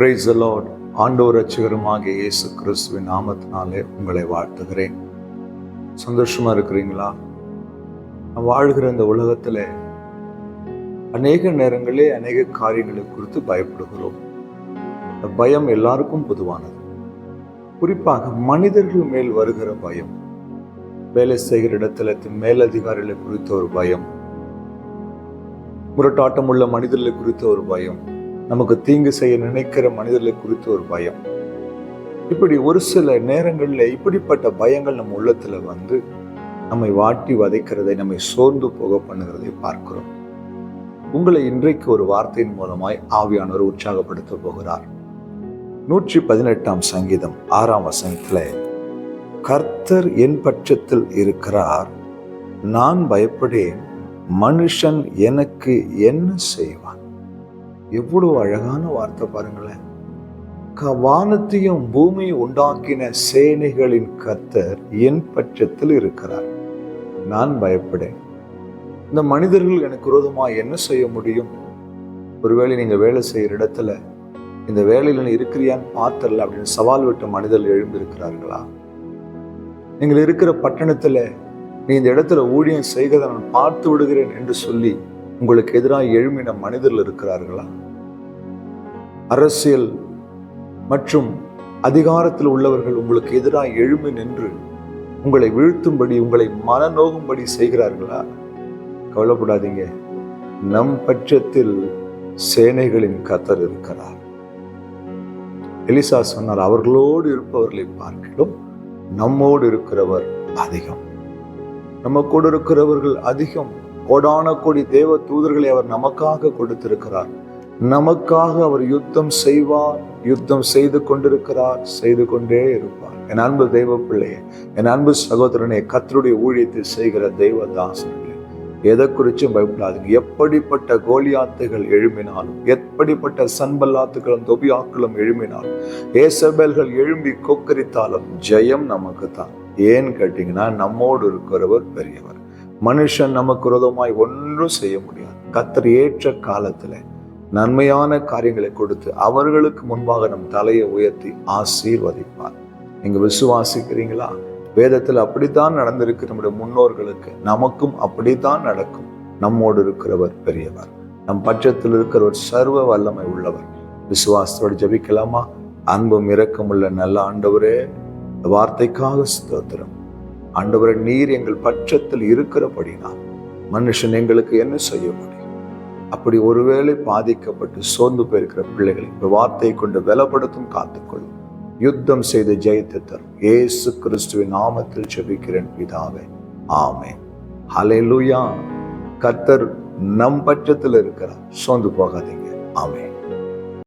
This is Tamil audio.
பிரைஸ் லார்ட் ஆண்டோர் ரட்சகருமாகிய இயேசு கிறிஸ்துவின் நாமத்தினாலே உங்களை வாழ்த்துகிறேன். சந்தோஷமாக இருக்கிறீங்களா? நான் வாழ்கிற இந்த உலகத்தில் அநேக நேரங்களே அநேக காரியங்களை குறித்து பயப்படுகிறோம். இந்த பயம் எல்லாருக்கும் பொதுவானது. குறிப்பாக மனிதர்கள் மேல் வருகிற பயம் வேலை செய்கிற இடத்துல மேலதிகாரிகளை குறித்த ஒரு பயம் முரட்டாட்டம் உள்ள மனிதர்களை குறித்த ஒரு பயம் நமக்கு தீங்கு செய்ய நினைக்கிற மனிதர்களை குறித்த ஒரு பயம். இப்படி ஒரு சில நேரங்களில் இப்படிப்பட்ட பயங்கள் நம்ம உள்ளத்தில் வந்து நம்மை வாட்டி வதைக்கிறதை நம்மை சோர்ந்து போக பண்ணுகிறதை பார்க்கிறோம். உங்களை இன்றைக்கு ஒரு வார்த்தையின் மூலமாய் ஆவியானவர் உற்சாகப்படுத்த போகிறார். நூற்றி பதினெட்டாம் சங்கீதம் ஆறாம் வசனத்தில் கர்த்தர் என் பட்சத்தில் இருக்கிறார் நான் பயப்படேன் மனுஷன் எனக்கு என்ன செய்வான்? எவ்வளவு அழகான வார்த்தை பாருங்களேன். வானத்தையும் பூமியை உண்டாக்கின சேனைகளின் கத்தர் என் பட்சத்தில் இருக்கிறார். நான் பயப்படேன். இந்த மனிதர்கள் எனக்கு விரோதமா என்ன செய்ய முடியும்? ஒருவேளை நீங்க வேலை செய்யற இடத்துல இந்த வேலையில நீ இருக்கிறியான்னு பார்த்தல அப்படின்னு சவால் விட்ட மனிதர்கள் எழும்பி இருக்கிறார்களா நீங்கள் இருக்கிற பட்டணத்தில் நீ இந்த இடத்துல ஊழியம் செய்கிறத நான் பார்த்து விடுகிறேன் என்று சொல்லி உங்களுக்கு எதிராக எழும்பின மனிதர்கள் இருக்கிறார்களா? அரசியல் மற்றும் அதிகாரத்தில் உள்ளவர்கள் உங்களுக்கு எதிராக எழும்பி நின்று உங்களை வீழ்த்தும்படி உங்களை மனநோகும்படி செய்கிறார்களா? கவலைப்படாதீங்க. நம் பட்சத்தில் சேனைகளின் கத்தர் இருக்கிறார். எலிசா சொன்னார் அவர்களோடு இருப்பவர்களை பார்க்கலும் நம்மோடு இருக்கிறவர் அதிகம். நம்ம கூட இருக்கிறவர்கள் அதிகம். கோடான கோடி தேவ தூதர்களை அவர் நமக்காக கொடுத்திருக்கிறார். நமக்காக அவர் யுத்தம் செய்வார் யுத்தம் செய்து கொண்டிருக்கிறார் செய்து கொண்டே இருப்பார். என் அன்பு தெய்வ பிள்ளையே என் அன்பு சகோதரனே கத்தருடைய ஊழியத்தை செய்கிற தெய்வ தாசர்களே எதை குறிச்சும் பயப்படாதுங்க. எப்படிப்பட்ட கோலியாத்துகள் எழும்பினாலும் எப்படிப்பட்ட சன்பல்லாத்துகளும் தொபியாக்களும் எழும்பினாலும் ஏசபேல்கள் எழும்பி கொக்கரித்தாலும் ஜெயம் நமக்கு தான். ஏன்னு கேட்டீங்கன்னா நம்மோடு இருக்கிறவர் பெரியவர். மனுஷன் நமக்கு விரோதமாய் ஒன்றும் செய்ய முடியாது. கத்தர் ஏற்ற காலத்துல நன்மையான காரியங்களை கொடுத்து அவர்களுக்கு முன்பாக நம் தலையை உயர்த்தி ஆசீர்வதிப்பார். நீங்க விசுவாசிக்கிறீங்களா? வேதத்தில் அப்படித்தான் நடந்திருக்கு. நம்முடைய முன்னோர்களுக்கு நமக்கும் அப்படித்தான் நடக்கும். நம்மோடு இருக்கிறவர் பெரியவர். நம் பட்சத்தில் இருக்கிறவர் சர்வ வல்லமை உள்ளவர். விசுவாசத்தோடு ஜெபிக்கலாமா? அன்பும் இரக்கமுள்ள நல்ல ஆண்டவரே வார்த்தைக்காக ஸ்தோத்திரம். ஆண்டவரே நீர் எங்கள் பட்சத்தில் இருக்கிறபடினால் மனுஷன் எங்களுக்கு என்ன செய்ய முடியும்? அப்படி ஒருவேளை பாதிக்கப்பட்டு சோர்ந்து போயிருக்கிற பிள்ளைகளை இந்த வார்த்தையை கொண்டு வெலப்படுத்தும் காத்துக்கொள்ளும் யுத்தம் செய்து ஜெயித்து தரும். இயேசு கிறிஸ்துவின் நாமத்தில் செபிக்கிறேன் பிதாவே. ஆமென். ஹalleluya. கர்த்தர் நம் பட்சத்தில் இருக்கிறார். சோர்ந்து போகாதீங்க. ஆமே